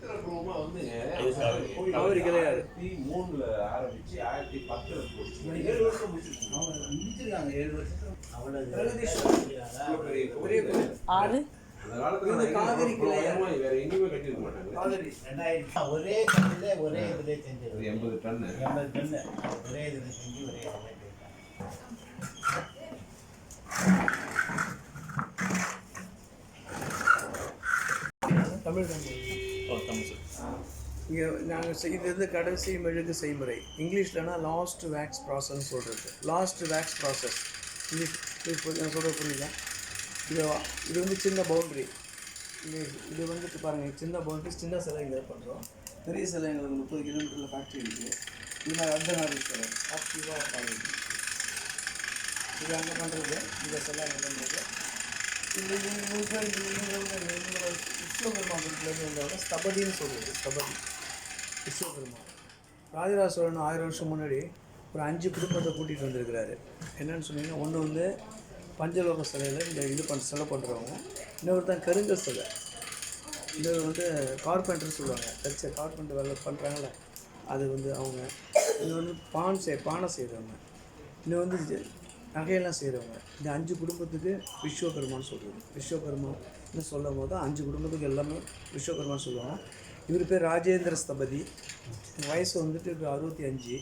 வந்துங்க கிடையாது. ஆயிரத்தி மூணுல ஆரம்பிச்சு ஆயிரத்தி பத்துல ஏழு வருஷம் முடிச்சிருக்கீங்க. ஏழு வருஷத்துல. அவ்வளவு பெரிய. ஆறு. ஒரே கல்லுல ஒரே இதுல ஒரு செஞ்சது எண்பது டன்னு எண்பது டன்னு ஒரே இதுல செஞ்சு ஒரே இதுல தமிழ் தான் இங்கே நாங்கள் இது வந்து கடைசி மெழுகு செய்முறை. இங்கிலீஷ்லனா லாஸ்ட் வேக்ஸ் ப்ராசஸ் சொல்கிறது லாஸ்ட் வேக்ஸ் ப்ராசஸ் இங்கிலீஷ் நான் சொல்கிற புரியுதா? இது இது வந்து சின்ன பவுண்ட்ரி இது இது வந்துட்டு பாருங்கள் சின்ன பவுண்ட்ரி சின்ன சிலை இங்கே பண்ணுறோம் பெரிய சிலை எங்களுக்கு முப்பது கிலோமீட்டரில் ஃபேக்ட்ரி இருக்குது இது மாதிரி சிலை. ஆக்டிவாக பாருங்க இது அங்கே பண்ணுறது இந்த சிலை அங்கே பண்ணுறது இந்த இவங்க இவங்க விஸ்வகர்மா குரூப்லேருந்து வந்தவங்க ஸ்தபதின்னு ஸ்தபதி விஸ்வகர்மா ராஜராஜ சோழன் ஆயிரம் வருஷம் முன்னாடி ஒரு அஞ்சு குடும்பத்தை கூட்டிகிட்டு வந்திருக்கிறாரு. என்னன்னு சொன்னீங்கன்னா ஒன்று வந்து பஞ்சலோக சிலையில் இந்த இது பண்ண சிலை பண்ணுறவங்க இன்னொருத்தன் கருங்கல் சிலை. இன்னொரு வந்து கார்பெண்டர் சொல்லுவாங்க. தச்ச கார்பெண்டர் வேலை பண்ணுறாங்களே அது வந்து அவங்க இன்னொன்று வந்து பான் செய் பானை செய்கிறவங்க இன்னும் வந்து இது நகையெல்லாம் செய்கிறவங்க இந்த அஞ்சு குடும்பத்துக்கு விஸ்வகர்மான்னு சொல்கிறது விஸ்வகர்மான்னு சொல்லும் போது அஞ்சு குடும்பத்துக்கு எல்லாமே விஸ்வகர்மான்னு சொல்லுவாங்க. இவர் பேர் ராஜேந்திர ஸ்தபதி. வயசு வந்துட்டு இப்போ அறுபத்தி அஞ்சு.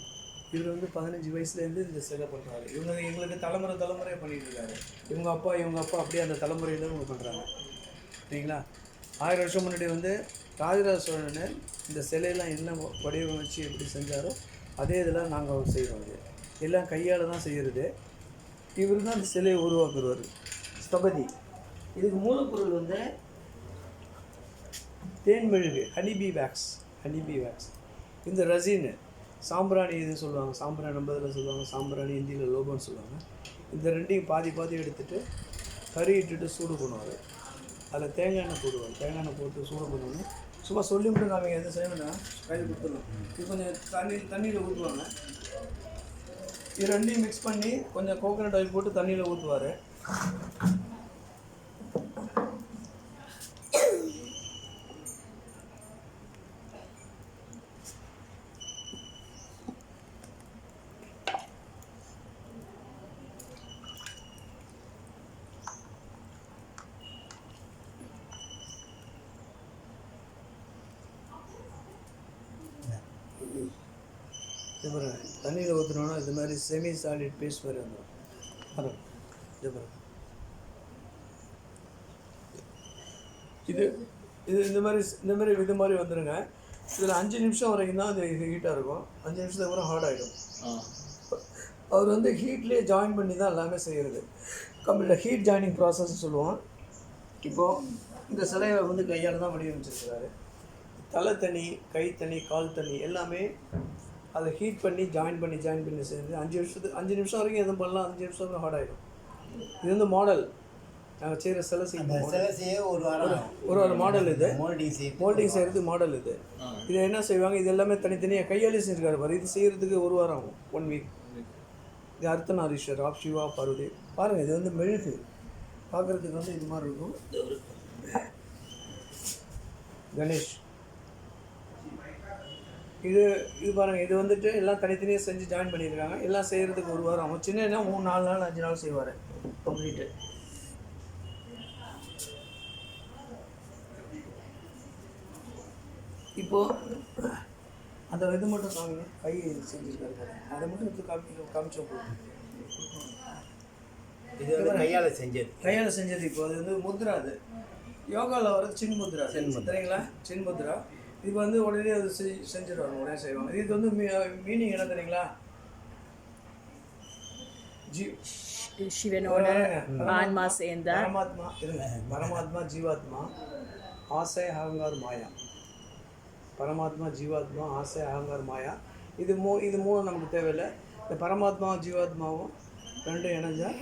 இவர் வந்து பதினஞ்சு வயசுலேருந்து இந்த சிலை பண்ணுறாரு இவங்க எங்களுக்கு தலைமுறை தலைமுறையாக பண்ணிட்டு இருக்காரு. இவங்க அப்பா இவங்க அப்பா அப்படியே அந்த தலைமுறையில் இவங்க பண்ணுறாங்க சரிங்களா? ஆயிரம் வருஷம் முன்னாடி வந்து ராஜராஜ சோழன் இந்த சிலையெல்லாம் என்ன வடிவமைச்சு எப்படி செஞ்சாரோ அதே இதெல்லாம் நாங்கள் செய்கிறோம் இது எல்லாம் கையால் தான் செய்கிறது இவர் தான் அந்த சிலையை உருவாக்குறவர் ஸ்தபதி. இதுக்கு மூலப்பொருள் வந்து தேன்மெழுகு ஹனிபி வேக்ஸ் ஹனிபி வேக்ஸ். இந்த ரசின் சாம்பிராணி இது சொல்லுவாங்க. சாம்பிராணி நம்ம சொல்லுவாங்க. சாம்பிராணி ஹிந்தியில் லோபம்னு சொல்லுவாங்க. இந்த ரெண்டையும் பாதி பாதி எடுத்துகிட்டு கறி இட்டுட்டு சூடு பண்ணுவார். அதில் தேங்காய் எண்ணெய் போடுவார். தேங்காய் எண்ணெய் போட்டு சூடு பண்ணுவோம் சும்மா சொல்லி மட்டும் நாங்கள் எதுவும் செய்யணும்னா கையில் கொடுத்துருவோம் இது கொஞ்சம் தண்ணி தண்ணியில் ஊற்றுவாங்க. இது ரெண்டையும் மிக்ஸ் பண்ணி கொஞ்சம் கோகோனட் ஆயில் போட்டு தண்ணியில் ஊற்றுவார் இது பாருங்க தண்ணியில் ஊற்றினோன்னா இது மாதிரி செமி சாலிட் பேஸ்ட் மாதிரி வந்துடும் இது பாருங்க. இது இது இந்த மாதிரி இந்த மாதிரி இது மாதிரி வந்துடுங்க இதில் அஞ்சு நிமிஷம் வரைக்கும் தான் அது இது ஹீட்டாக இருக்கும். அஞ்சு நிமிஷத்துக்கு அப்புறம் ஹார்ட் ஆகிடும் அவர் வந்து ஹீட்லேயே ஜாயின் பண்ணி தான் எல்லாமே செய்கிறது கம்ப்ளீட்டாக ஹீட் ஜாயினிங் ப்ராசஸ் சொல்லுவோம். இப்போது இந்த சிலையை வந்து கையால் தான் வடிவமைச்சிருக்கிறாரு. தலை தனி கை தனி கால் தனி எல்லாமே அதை ஹீட் பண்ணி ஜாயின் பண்ணி ஜாயின் பண்ணி சேர்ந்து அஞ்சு நிமிஷத்துக்கு அஞ்சு நிமிஷம் வரைக்கும் எதுவும் பண்ணலாம் அஞ்சு நிமிஷம் ஹார்ட் ஆகிடும் இது வந்து மாடல் நாங்கள் செய்கிற சிலை செய்யும் ஒரு வாரம் ஒரு ஒரு மாடல் இது. மோல்டிங் செய்கிறது மாடல் இது. இது என்ன செய்வாங்க? இது எல்லாமே தனித்தனியாக கையாலே செஞ்சுருக்காரு பாரு. இது செய்கிறதுக்கு ஒரு வாரம் ஆகும். ஒன் வீக் இது அர்த்தநாரீஸ்வர் ஆப் சிவா பார்வதி பாருங்கள் இது வந்து மெழுகு. பார்க்குறதுக்கு வந்து இது மாதிரி இருக்கும். கணேஷ். இது இது பாருங்கள் இது வந்துட்டு எல்லாம் தனித்தனியாக செஞ்சு ஜாயின் பண்ணியிருக்காங்க. எல்லாம் செய்கிறதுக்கு ஒரு வாரம். ஆகும் சின்ன மூணு நாலு நாள் அஞ்சு நாள் செய்வார். கம்ப்ளீட்டு இப்போது அந்த இது மட்டும் காமிங்க கை செஞ்சுருக்காரு. அதை மட்டும் எடுத்து காமி காமிச்சோம். இது வந்து கையால செஞ்சது. கையால் செஞ்சது இப்போ. அது வந்து முத்ரா அது. யோகாவில் வர சின் முத்ரா சரிங்களா? சின் முத்ரா இது வந்து உடனே அது செஞ்சு செஞ்சிடுவாங்க உடனே செய்வாங்க. இது வந்து மீ மீனிங் என்ன தெரியுங்களா? ஜீ சிவனோட ஆன்மா சேர்ந்த பரமாத்மா இருங்க. பரமாத்மா ஜீவாத்மா ஆசை அகங்கார் மாயா. பரமாத்மா ஜீவாத்மா ஆசை அகங்கார் மாயா. இது மூ இது மூணும் நமக்கு தேவையில்லை. இந்த பரமாத்மா ஜீவாத்மாவும் ரெண்டும் இணைஞ்சால்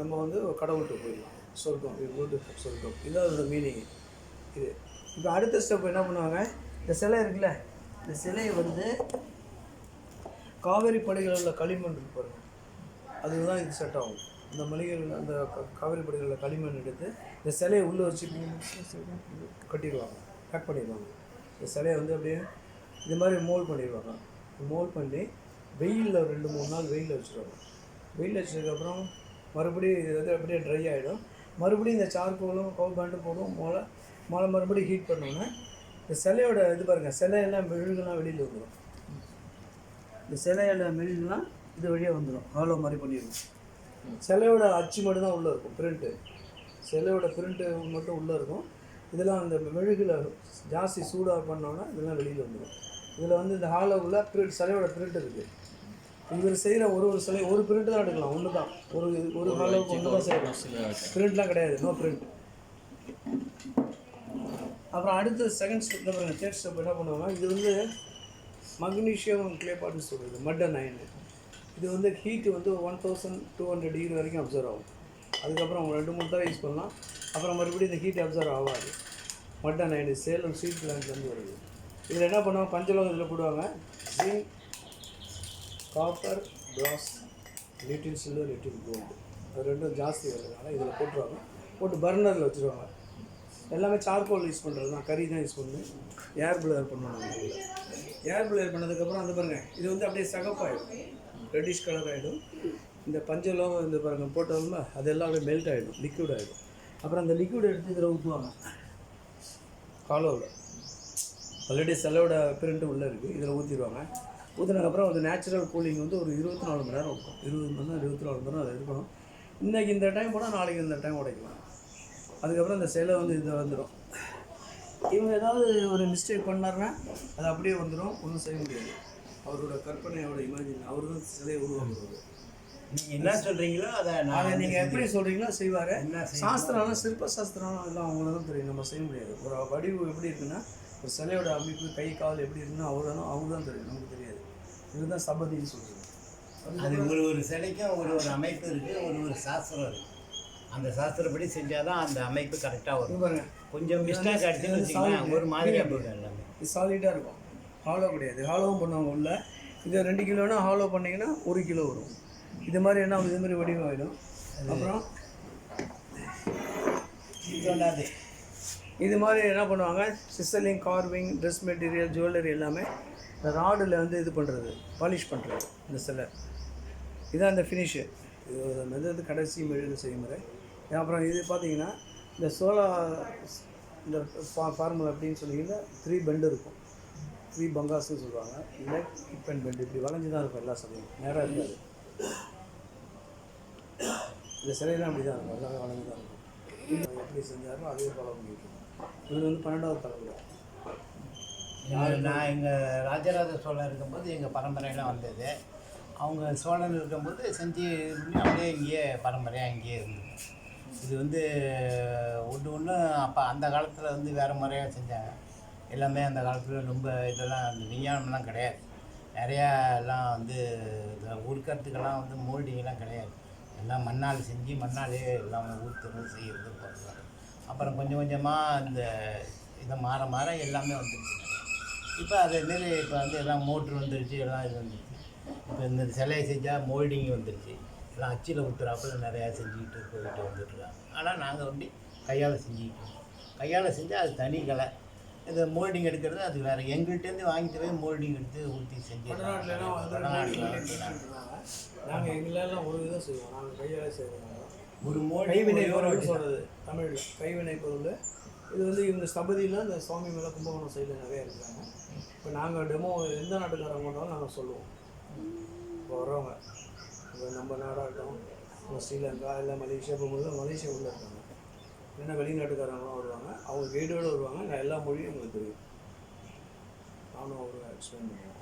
நம்ம வந்து கடவுள்கிட்ட போயிடலாம். சொர்க்கம் இது குட் சொர்க்கம். இதுதான் அதோட மீனிங் இது. இப்போ அடுத்த ஸ்டெப் என்ன பண்ணுவாங்க? இந்த சிலை இருக்குல்ல இந்த சிலையை வந்து காவேரி படைகளில் உள்ள களிமண் இருக்கு பாருங்க. அதுதான் இது செட் ஆகும். இந்த மளிகைகள் அந்த காவேரி படைகளில் களிமண் எடுத்து இந்த சிலையை உள்ளே வச்சு கட்டிடுவாங்க. பேக் பண்ணிடுவாங்க. இந்த சிலையை வந்து அப்படியே இது மாதிரி மோல்ட் பண்ணிடுவாங்க. மோல்ட் பண்ணி வெயிலில் ரெண்டு மூணு நாள் வெயிலில் வச்சுருவாங்க. வெயில் வச்சதுக்கப்புறம் மறுபடியும் இது வந்து அப்படியே ட்ரை ஆகிடும் மறுபடியும் இந்த சார்கோலும் கவுல் பேண்டும் போடும். மோளை மழை மறுபடியும் ஹீட் பண்ணோன்னே இந்த சிலையோட இது பாருங்கள் சிலையெல்லாம் மெழுகுலாம் வெளியில் வந்துடும் இந்த சிலையோட மெழுகுலாம் இது வழியாக வந்துடும் ஹாலோ மாதிரி பண்ணிடுவோம் சிலையோட அச்சு மட்டும் தான் உள்ளே இருக்கும் பிரிண்ட்டு சிலையோட பிரிண்ட்டு மட்டும் உள்ளே இருக்கும். இதெல்லாம் அந்த மெழுகில் ஜாஸ்தி சூடாக பண்ணோன்னா இதெல்லாம் வெளியில் வந்துடும் இதில் வந்து இந்த ஹாலோவில் பிரிண்ட் சிலையோட பிரிண்ட் இருக்குது இவர் செய்கிற ஒரு ஒரு சிலை ஒரு பிரிண்ட் தான் எடுக்கலாம் ஒன்று தான் ஒரு ஒரு ஹாலோவுக்கு ஒன்று தான் செய்யலாம். பிரிண்ட்லாம் கிடையாது நோ பிரிண்ட் அப்புறம் அடுத்த செகண்ட் ஸ்டெப் பாருங்க தேர்ட் ஸ்டெப் என்ன பண்ணுவாங்க இது வந்து மக்னீஷியம் கிளேபாட்னு சொல்கிறது மட் அண்ட் இது வந்து ஹீட்டு வந்து one thousand two hundred degree வரைக்கும் அப்சர்வ் ஆகும். அதுக்கப்புறம் அவங்க ரெண்டு மூணு தடவை யூஸ் பண்ணலாம். அப்புறம் மறுபடியும் இந்த ஹீட் அப்சர்வ் ஆகாது. மட்டன் அண்ட் சேலம் ஸ்வீட் பிளான்ட்லேருந்து வருது. இதில் என்ன பண்ணுவாங்க? பஞ்சலோகம் இதில் போடுவாங்க. Zinc copper brass little silver little gold அது ரெண்டும் ஜாஸ்தி வருதுனால இதில் போட்டுருவாங்க. போட்டு பர்னரில் வச்சுருவாங்க. எல்லாமே சார்கோல் யூஸ் பண்ணுறது தான் கறி தான் யூஸ் பண்ணுவேன் ஏர் பிளேயர் பண்ணுவாங்க ஏர் பிளேயர் பண்ணதுக்கப்புறம் வந்து பாருங்கள் இது வந்து அப்படியே சகப்பாயிடும். ரெட்டிஷ் கலர் ஆகிடும் இந்த பஞ்சலம் இந்த பாருங்க போட்டோம்ல அதெல்லாம் அப்படியே மெல்ட் ஆகிடும் லிக்விட் ஆகிடும் அப்புறம் அந்த லிக்விட் எடுத்து இதில் ஊற்றுவாங்க காலோவில் ஆல்ரெடி செலவோட பிரிண்ட் உள்ளே இருக்குது இதில் ஊற்றிடுவாங்க ஊற்றினதுக்கப்புறம் அது நேச்சுரல் கூலிங் வந்து ஒரு இருபத்தி நாலு மணி நேரம் இருக்கும். இருபது மணி நேரம் இருபத்தி நாலு மணி நேரம் அது இருக்கணும் இன்றைக்கி இந்த டைம் போனால் நாளைக்கு இந்த டைம் உடைக்கலாம். அதுக்கப்புறம் இந்த சிலை வந்து இது வந்துடும். இவங்க ஏதாவது ஒரு மிஸ்டேக் பண்ணாருன்னா அது அப்படியே வந்துடும். ஒன்றும் செய்ய முடியாது. அவரோட கற்பனையோட இமேஜின் அவர் தான் சிலையை உருவாக்குறது. நீங்கள் என்ன சொல்கிறீங்களோ அதை நான் அதை நீங்கள் எப்படி சொல்கிறீங்களோ செய்வார்? சாஸ்திரம்னா சிற்ப சாஸ்திரம் எல்லாம் அவங்களுக்கு தான் தெரியும். நம்ம செய்ய முடியாது. ஒரு வடிவு எப்படி இருக்குன்னா ஒரு சிலையோட அமைப்பு கை கால் எப்படி இருக்குன்னா அவர் தான் அவங்க தான் தெரியும். நமக்கு தெரியாது. இதுதான் சபதின்னு சொல்கிறது அது ஒரு ஒரு சிலைக்கும் ஒரு ஒரு அமைப்பு இருக்குது ஒரு ஒரு சாஸ்திரம் இருக்குது அந்த சாஸ்திரப்படி செஞ்சால் தான் அந்த அமைப்பு கரெக்டாக வரும். கொஞ்சம் மிஸ்டேக் ஆகிடுச்சுன்னு வச்சுக்கோங்களேன் ஒரு மாதிரியாக போயிடும் எல்லாமே. இது சாலிடாக இருக்கும். ஹாலோ கிடையாது. ஹாலோவும் பண்ணுவாங்க உள்ள. இது ரெண்டு கிலோனா ஹாலோ பண்ணிங்கன்னா ஒரு கிலோ வரும். இது மாதிரி என்ன? இது மாதிரி வடிவம் ஆகிடும் அப்புறம் இது மாதிரி என்ன பண்ணுவாங்க? Chiselling carving dress material jewellery எல்லாமே இந்த ராடில் வந்து இது பண்ணுறது பாலிஷ் பண்ணுறது இந்த சிலை. இதான் இந்த ஃபினிஷு இது மெதது கடைசி மெழுகு செய்முறை. அப்புறம் இது பார்த்தீங்கன்னா இந்த சோலா இந்த ஃபா ஃபார்முலா அப்படின்னு சொன்னீங்கன்னா த்ரீ பெண்டு இருக்கும். த்ரீ பங்காஸ்னு சொல்லுவாங்க. இல்லை கிப் அண்ட் பெண்டு இப்படி வளைஞ்சு தான் இருக்கும் எல்லா சிலையும் நேராக இருக்காது. இந்த சிலையெல்லாம் அப்படி தான் இருக்கும். எல்லாமே வளைஞ்சு தான் இருக்கும் எப்படி செஞ்சாரோ அதே ஃபாலோ பண்ணிட்டு இது வந்து பன்னெண்டாவது தலைமுறை. நான் எங்கள் ராஜராஜ சோழன் இருக்கும்போது எங்கள் பரம்பரையெல்லாம் வந்தது. அவங்க சோழன் இருக்கும்போது செஞ்சு அப்படியே இங்கேயே பரம்பரையாக இங்கேயே இருந்தது. இது வந்து ஒன்று ஒன்று அப்போ அந்த காலத்தில் வந்து வேறு முறையாக செஞ்சாங்க. எல்லாமே அந்த காலத்தில் ரொம்ப இதெல்லாம் அந்த விஞ்ஞானம்லாம் கிடையாது. நிறையா எல்லாம் வந்து உடுக்கிறதுக்கெல்லாம் வந்து மோல்டிங்கெல்லாம் கிடையாது. எல்லாம் மண்ணால் செஞ்சு மண்ணாலே எல்லாம் ஊற்றுறது செய்கிறது போகிறது அப்புறம் கொஞ்சம் கொஞ்சமாக இந்த இதை மாற மாற எல்லாமே வந்துருச்சு. இப்போ அதேமாரி இப்போ வந்து எல்லாம் மோட்ரு வந்துருச்சு எல்லாம் இது வந்துருச்சு. இப்போ இந்த சிலையை செஞ்சால் மோல்டிங் வந்துருச்சு. எல்லாம் அச்சில் ஊற்றுறாப்புல நிறையா செஞ்சுக்கிட்டு போயிட்டு வந்துட்டுருக்காங்க. ஆனால் நாங்கள் வந்து கையால் செஞ்சுக்கிட்டோம் கையால் செஞ்சால் அது தனி கலை. இந்த மோல்டிங் எடுக்கிறது அது வேறு. எங்கள்கிட்டேருந்து வாங்கிட்டு போய் மோல்டிங் எடுத்து ஊற்றி செஞ்சு நாங்கள் எங்களெல்லாம் ஒரு இதாக செய்வோம். நாங்கள் கையால் செய்வோம். ஒரு மோல்டிங் கைவினை பொருள். சொல்கிறது தமிழில். கைவினை பொருள். இது வந்து இவங்க ஸ்தபதியில் இந்த சுவாமி மேலே கும்பகோணம் சைடில் நிறைய இருக்காங்க. இப்போ நாங்கள் டெமோ எந்த நாட்டுக்காரங்க வந்தாலும் நாங்கள் சொல்லுவோம். இப்போ வர்றவங்க. இப்போ நம்ம நாடாகட்டும் இப்போ ஸ்ரீலங்கா இல்லை மலேசியா போகும்போது மலேசியா உள்ள இருக்காங்க. இல்லைன்னா வெளிநாட்டுக்காரங்களாம் வருவாங்க. அவங்க கைடோடு வருவாங்க. நான் எல்லா மொழியும் எங்களுக்கு தெரியும். நானும் அவரை எக்ஸ்பிளைன் பண்ணுவேன்.